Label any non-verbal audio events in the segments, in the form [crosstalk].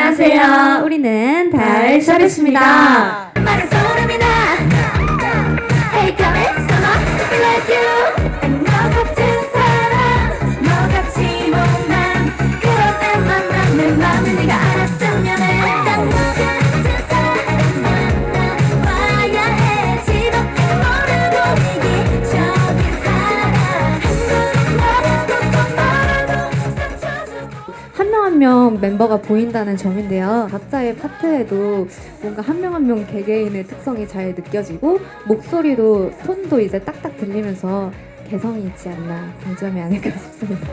안녕하세요. 우리는 달샤르입니다. 한 명 한 명 멤버가 보인다는 점인데요. 각자의 파트에도 뭔가 한 명 한 명 개개인의 특성이 잘 느껴지고 목소리도 톤도 이제 딱딱 들리면서 개성이 있지 않나 장점이 아닐까 [laughs] 싶습니다.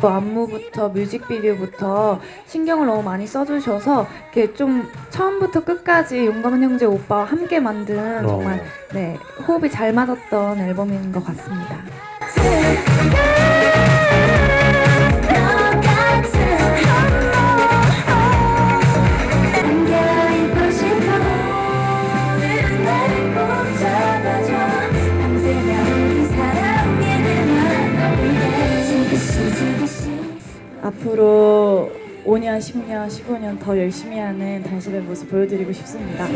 또 안무부터 뮤직비디오부터 신경을 너무 많이 써주셔서 이렇게 좀 처음부터 끝까지 용감한 형제 오빠와 함께 만든 어. 정말 네 호흡이 잘 맞았던 앨범인 것 같습니다. 앞으로 5년, 10년, 15년 더 열심히 하는 당신의 모습 보여드리고 싶습니다.